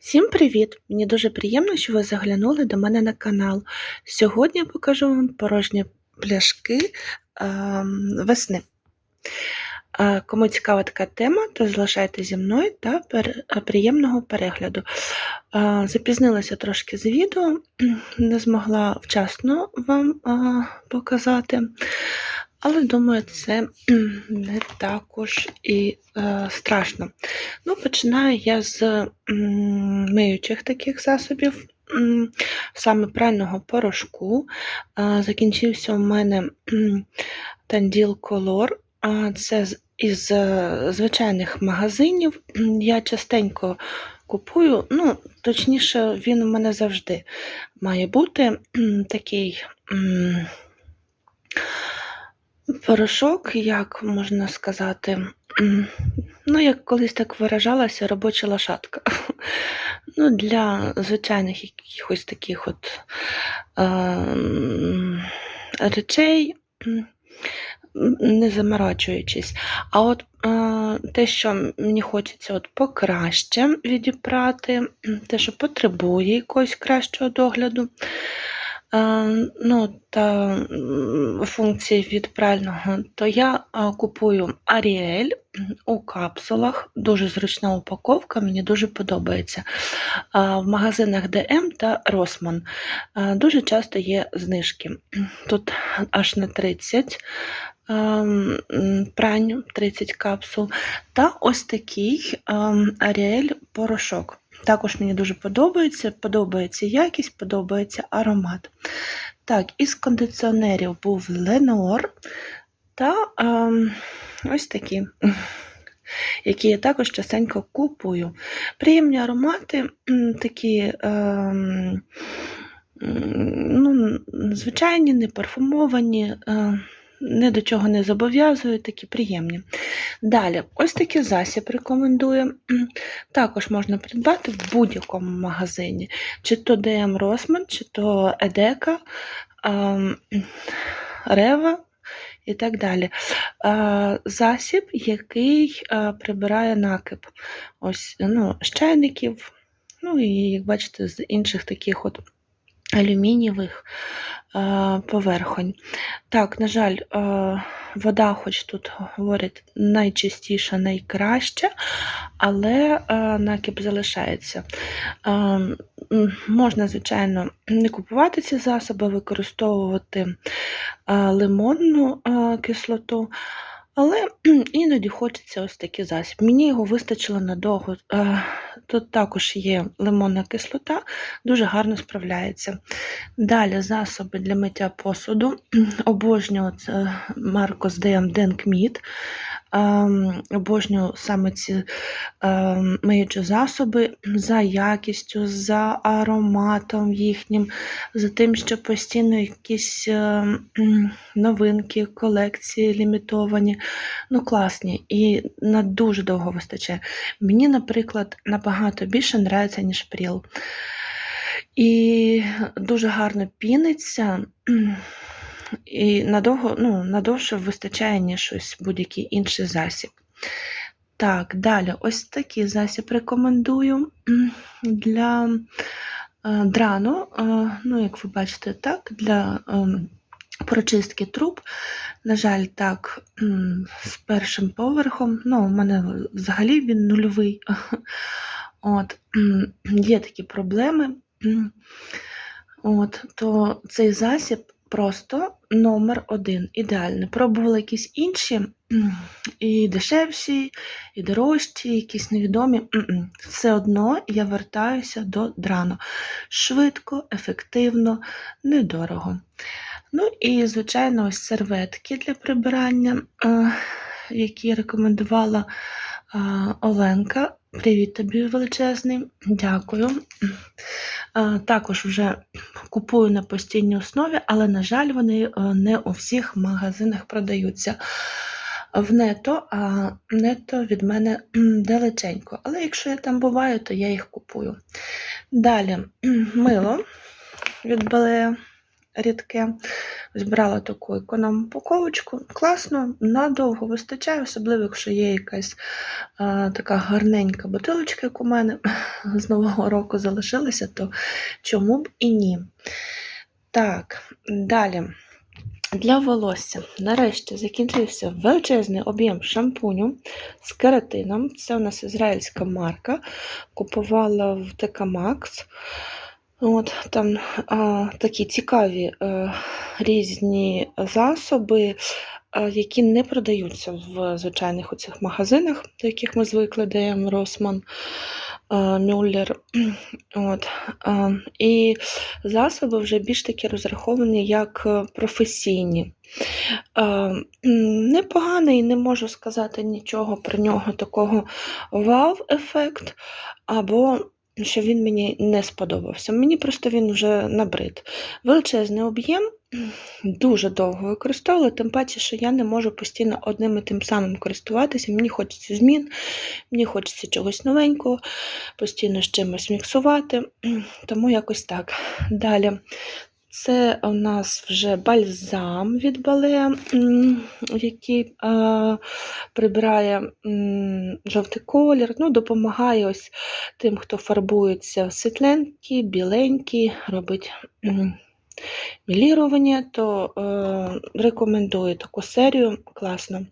Всім привіт! Мені дуже приємно, що ви заглянули до мене на канал. Сьогодні я покажу вам порожні пляшки е, весни. Кому цікава така тема, то залишайте зі мною та приємного перегляду. Запізнилася трошки з відео, не змогла вчасно вам показати. Але думаю, це не також і е, страшно. Ну, починаю я з миючих таких засобів, саме прального порошку. Закінчився у мене Танділ Color. Це із е, звичайних магазинів. Я частенько купую, ну, точніше, він у мене завжди має бути такий. Порошок, як можна сказати, ну, як колись так виражалася, робоча лошадка. Ну, для звичайних якихось таких от ем, речей, не заморачуючись. А от е, те, що мені хочеться от покраще відібрати, те, що потребує якогось кращого догляду, ну, та функції від прального, то я е, купую Ariel у капсулах. Дуже зручна упаковка, мені дуже подобається. В магазинах DM та Rossmann дуже часто є знижки. Тут аж на 30 ем, прань, 30 капсул. Та ось такий ем, Ariel порошок. Також мені дуже подобається, подобається якість, подобається аромат. Так, із кондиціонерів був Lenor та ем, ось такі, які я також частенько купую. Приємні аромати, такі ем, ну, звичайні, не парфумовані, ні до чого не зобов'язують, такі приємні. Далі, ось такий засіб рекомендую. Також можна придбати в будь-якому магазині, чи то DM Rossmann, чи то ем, Рева і так далі. Засіб, який прибирає накип. Ось, ну, з чайників, ну і, як бачите, з інших таких от алюмінієвих е, поверхонь. Так, на жаль, е, вода, хоч тут говорять, найчистіша, найкраща, але е, накип залишається. Можна, звичайно, не купувати ці засоби, використовувати лимонну кислоту. Але іноді хочеться ось такий засіб. Мені його вистачило надовго. Е, Тут також є лимонна кислота, дуже гарно справляється. Далі засоби для миття посуду. Обожнюю марку з DM Denkmeat. Ем, Обожнюю саме ці ем, миючі засоби за якістю, за ароматом їхнім, за тим, що постійно якісь ем, новинки, колекції лімітовані. Ну, класні і на дуже довго вистачає. Мені, наприклад, набагато більше нравиться, ніж пріл. І дуже гарно піниться. І надовго, ну, надовше вистачає, ніж ось будь-який інший засіб. Так, далі, ось такий засіб рекомендую для е, драну. е, Ну, як ви бачите, так, для ем, прочистки труб. На жаль, так, з першим поверхом. Ну, у мене взагалі він нульовий. От, є такі проблеми. От, то цей засіб просто номер один. Ідеальний. Пробувала якісь інші, і дешевші, і дорожчі, якісь невідомі. Все одно я вертаюся до драну. Швидко, ефективно, недорого. Ну і, звичайно, ось серветки для прибирання, е, які рекомендувала е, Оленка. Привіт тобі величезний, дякую. Е, Також вже купую на постійній основі, але, на жаль, вони е, не у всіх магазинах продаються в нето, а нето від мене далеченько. Але якщо я там буваю, то я їх купую. Далі мило від Балея рідке. Збирала таку економ упаковочку. Класно, надовго вистачає, особливо, якщо є якась е, така гарненька бутилочка, як у мене з Нового року залишилася, то чому б і ні. Так, далі. Для волосся. Нарешті закінчився величезний об'єм шампуню з кератином. Це у нас ізраїльська марка. Купувала в ТК Макс. От, там а, такі цікаві е, різні засоби, е, які не продаються в звичайних оцих магазинах, до яких ми звикли, ДМ, Росман, е, Мюллер. От, е, і засоби вже більш таки розраховані як професійні. М, Непоганий, не можу сказати нічого про нього такого вау-ефект, або що він мені не сподобався. Мені просто він вже набрид. Величезний об'єм, дуже довго використовувала, тим паче, що я не можу постійно одним і тим самим користуватися. Мені хочеться змін, мені хочеться чогось новенького, постійно з чимось міксувати. Тому якось так. Далі. Це у нас вже бальзам від бале, який е, прибирає жовтий колір, ну, допомагає ось тим, хто фарбується світленькі, біленькі, робить мілірування, то е, рекомендую таку серію, класно.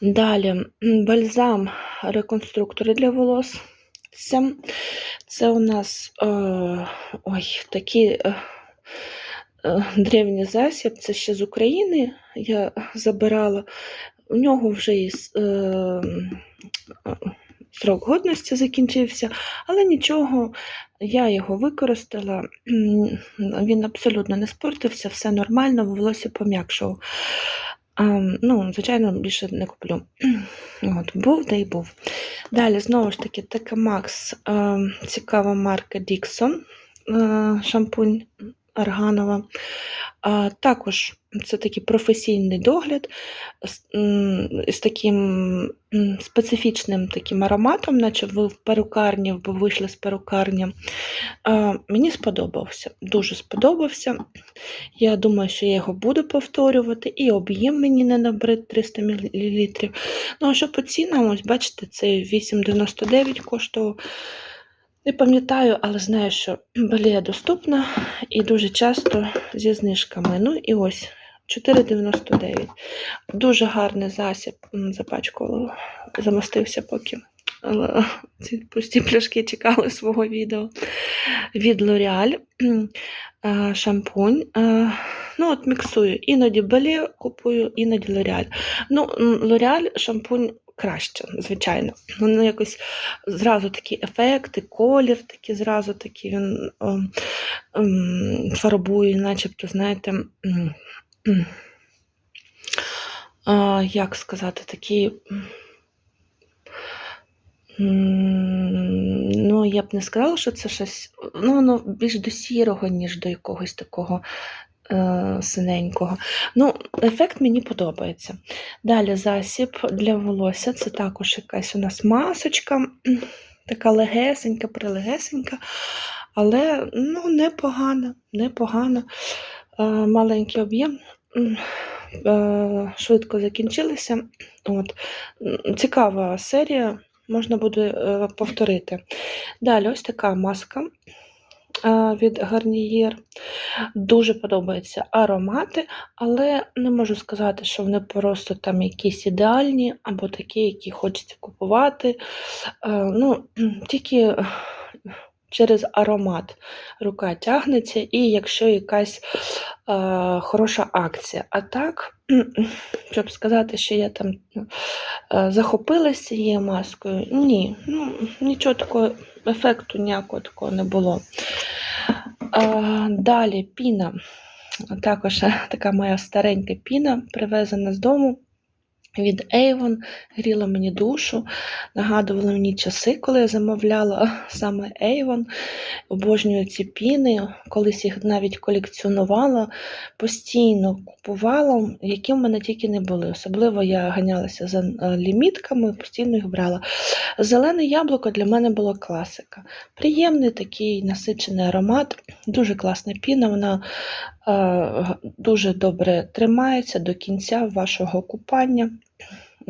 Далі бальзам реконструктори для волос. Це, у нас е, ой, такий е, е, древній засіб, це ще з України я забирала. У нього вже е, срок годності закінчився, але нічого, я його використала. Він абсолютно не спортився, все нормально, волосся пом'якшував. А, ну, звичайно, більше не куплю. От, був, да й був. Далі, знову ж таки, Текамакс, цікава марка Dixon, е, шампунь органова. А, також це такий професійний догляд з, з таким специфічним таким ароматом, наче ви в перукарні, або вийшли з перукарні. А, мені сподобався, дуже сподобався. Я думаю, що я його буду повторювати, і об'єм мені не набрид 300 мл. Ну, а що по цінам, ось бачите, це 8,99 коштував. Не пам'ятаю, але знаю, що балія доступна і дуже часто зі знижками. Ну і ось 4,99. Дуже гарний засіб. Запачкувала, замостився поки. Але ці пусті пляшки чекали свого відео. Від L'Oreal шампунь. Ну, от міксую. Іноді Белі купую, іноді L'Oreal. Ну, L'Oreal шампунь краще, звичайно. Воно якось зразу такі ефекти, колір такий зразу такий він ем, ем, фарбує, начебто, знаєте. м, як сказати, такі. Ну, я б не сказала, що це щось. Ну, воно більш до сірого, ніж до якогось такого синенького. Ну, ефект мені подобається. Далі засіб для волосся. Це також якась у нас масочка, така легесенька, прилегесенька, але ну, непогана, непогана. Е, маленький об'єм. е, Швидко закінчилися. От. Цікава серія, можна буде е, повторити. Далі ось така маска е, від Garnier. Дуже подобаються аромати, але не можу сказати, що вони просто там якісь ідеальні, або такі, які хочеться купувати. Е, Ну, тільки через аромат рука тягнеться, і якщо якась е, хороша акція. А так, щоб сказати, що я там е, захопилася цією маскою, ні, ну, нічого такого, ефекту ніякого такого не було. Е, Далі піна. Також е, така моя старенька піна, привезена з дому. Від Avon, гріла мені душу, нагадували мені часи, коли я замовляла саме Avon. Обожнюю ці піни, колись їх навіть колекціонувала, постійно купувала, які в мене тільки не були. Особливо я ганялася за е, лімітками, постійно їх брала. Зелене яблуко для мене було класика. Приємний такий насичений аромат, дуже класна піна, вона е, дуже добре тримається до кінця вашого купання,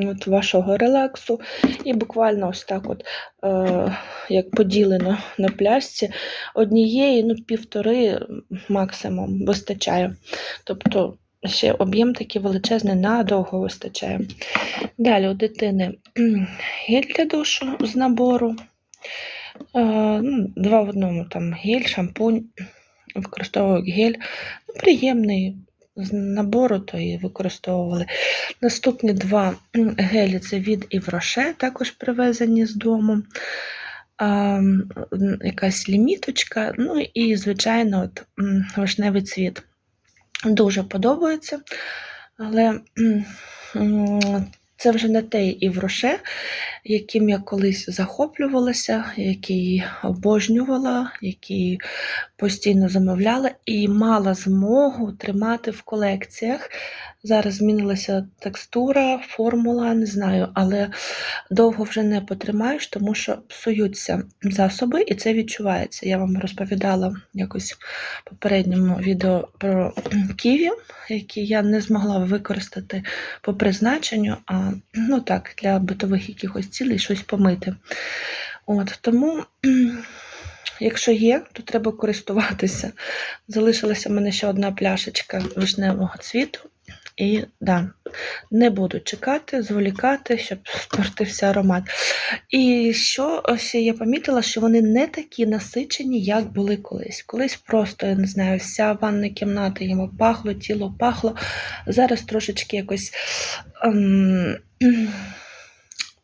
от, вашого релаксу. І буквально ось так, от, е, як поділено на пляшці, однієї, ну, півтори максимум вистачає. Тобто ще об'єм такий величезний, надовго вистачає. Далі у дитини гель для душу з набору. Е, ну, два в одному там гель, шампунь. Використовую гель. Ну, приємний з набору, то і використовували. Наступні два гелі це від Івроше, також привезені з дому. А, якась ліміточка, ну і, звичайно, от, вишневий цвіт. Дуже подобається, але це вже не той Івроше, яким я колись захоплювалася, який обожнювала, який постійно замовляла і мала змогу тримати в колекціях. Зараз змінилася текстура, формула, не знаю, але довго вже не потримаєш, тому що псуються засоби, і це відчувається. Я вам розповідала якось в попередньому відео про ківі, які я не змогла використати по призначенню, а ну так, для битових якихось цілей щось помити. От, тому, якщо є, то треба користуватися. Залишилася в мене ще одна пляшечка вишневого цвіту. І да, не буду чекати, зволікати, щоб спортився аромат. І що ще я помітила, що вони не такі насичені, як були колись. Колись просто, я не знаю, вся ванна кімната йому пахло, тіло пахло. Зараз трошечки якось ем,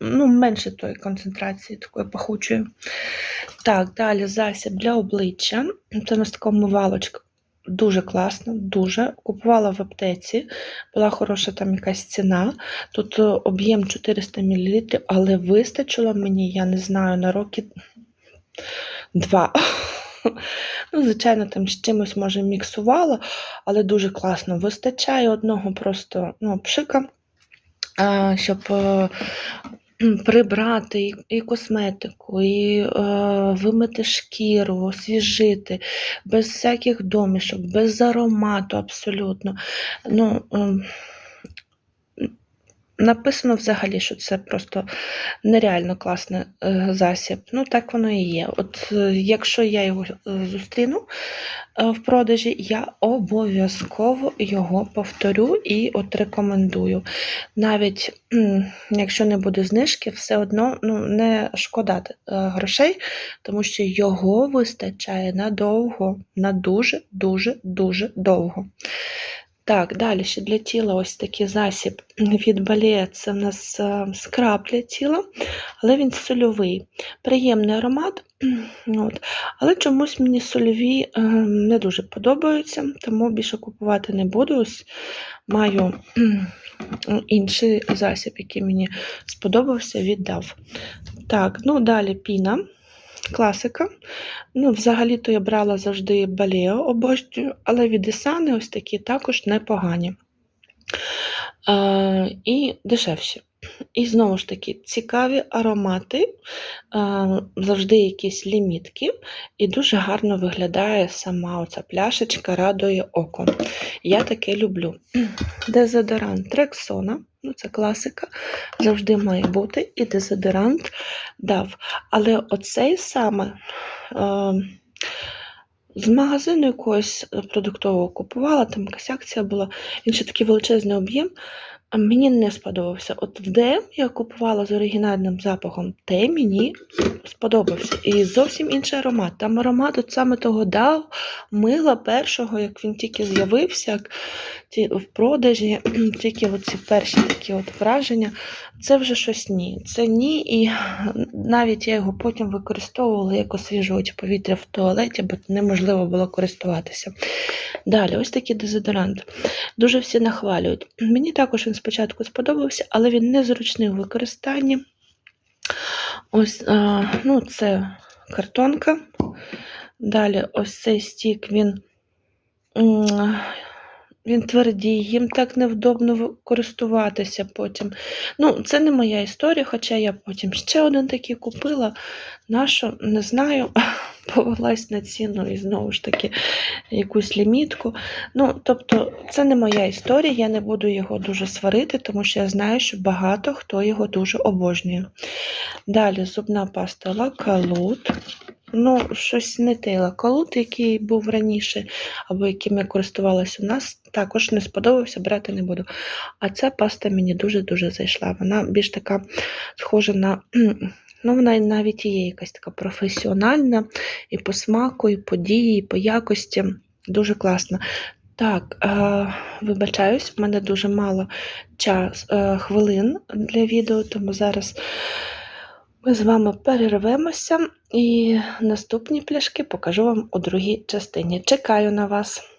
ну, менше тої концентрації, такої пахучої. Так, далі засіб для обличчя. Це у нас така мивалочка. Дуже класно, дуже. Купувала в аптеці, була хороша там якась ціна. Тут е, об'єм 400 мл, але вистачило мені, я не знаю, на роки два. Ну, звичайно, там з чимось може міксувала, але дуже класно. Вистачає одного просто ну, пшика, щоб е, прибрати і, косметику, і е, вимити шкіру, освіжити, без всяких домішок, без аромату абсолютно. Ну, ем, Написано взагалі, що це просто нереально класний е, засіб. Ну, так воно і є. От е, якщо я його е, зустріну в продажі, я обов'язково його повторю і от рекомендую. Навіть якщо не буде знижки, все одно ну, не шкода грошей, тому що його вистачає надовго, на дуже, дуже, дуже довго. Так, далі ще для тіла ось такий засіб від Балея. Це в нас е, скраб для тіла, але він сольовий. Приємний аромат, от. але чомусь мені сольові е, не дуже подобаються, тому більше купувати не буду. Ось маю інший засіб, який мені сподобався, віддав. Так, ну далі піна. Класика. Ну, взагалі-то я брала завжди Балео обожнюю, але від Ісани ось такі також непогані. Е, і дешевші. І знову ж таки, цікаві аромати, завжди якісь лімітки, і дуже гарно виглядає сама оця пляшечка, радує око. Я таке люблю. Дезодорант Рексона, ну це класика, завжди має бути, і дезодорант дав. Але оцей саме. З магазину якогось е, продуктового купувала, там якась акція була, він ще такий величезний об'єм. Мені не сподобався. От ДМ я купувала з оригінальним запахом, те мені сподобався. І зовсім інший аромат. Там аромат от саме того дав, мила першого, як він тільки з'явився, як в продажі, тільки оці перші такі от враження, це вже щось ні. Це ні, і навіть я його потім використовувала як освіжувач повітря в туалеті, бо неможливо було користуватися. Далі, ось такий дезодорант. Дуже всі нахвалюють. Мені також він спочатку сподобався, але він незручний у використанні. Ось, ну, це картонка. Далі, ось цей стік, він, він твердій, їм так невдобно користуватися потім. Ну, це не моя історія, хоча я потім ще один такий купила. Нашу, не знаю, повелась на ціну і знову ж таки якусь лімітку. Ну, тобто, це не моя історія, я не буду його дуже сварити, тому що я знаю, що багато хто його дуже обожнює. Далі зубна паста лакалут. Ну, щось не той лакалут, який був раніше, або яким я користувалася у нас, також не сподобався, брати не буду. А ця паста мені дуже-дуже зайшла. Вона більш така схожа на. Ну, вона навіть є якась така професіональна і по смаку, і по дії, і по якості. Дуже класна. Так, е, вибачаюсь, в мене дуже мало час, е, хвилин для відео, тому зараз ми з вами перервемося і наступні пляшки покажу вам у другій частині. Чекаю на вас.